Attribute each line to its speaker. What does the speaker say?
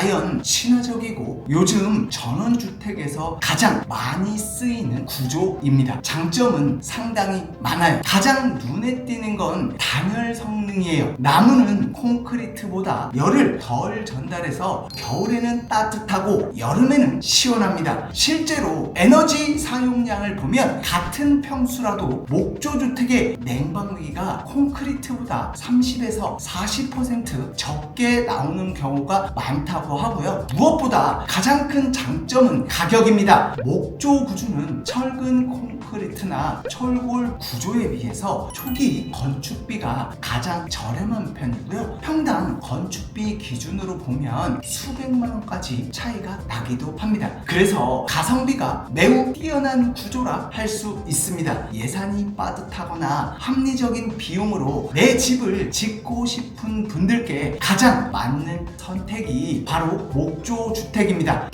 Speaker 1: 자연 친화적이고 요즘 전원주택에서 가장 많이 쓰이는 구조입니다. 장점은 상당히 많아요. 가장 눈에 띄는 건 단열 성능이에요. 나무는 콘크리트보다 열을 덜 전달해서 겨울에는 따뜻하고 여름에는 시원합니다. 실제로 에너지 사용량을 보면 같은 평수라도 목조주택의 냉방기가 콘크리트보다 30에서 40% 적게 나오는 경우가 많다고 하고요. 무엇보다 가장 큰 장점은 가격입니다. 목조 구조는 철근 콘크리트나 철골 구조에 비해서 초기 건축비가 가장 저렴한 편이고요. 평 당 건축비 기준으로 보면 수백만 원까지 차이가 나기도 합니다. 그래서 가성비가 매우 뛰어난 구조라 할 수 있습니다. 예산이 빠듯하거나 합리적인 비용으로 내 집을 짓고 싶은 분들께 가장 맞는 선택이 바로 목조 주택입니다.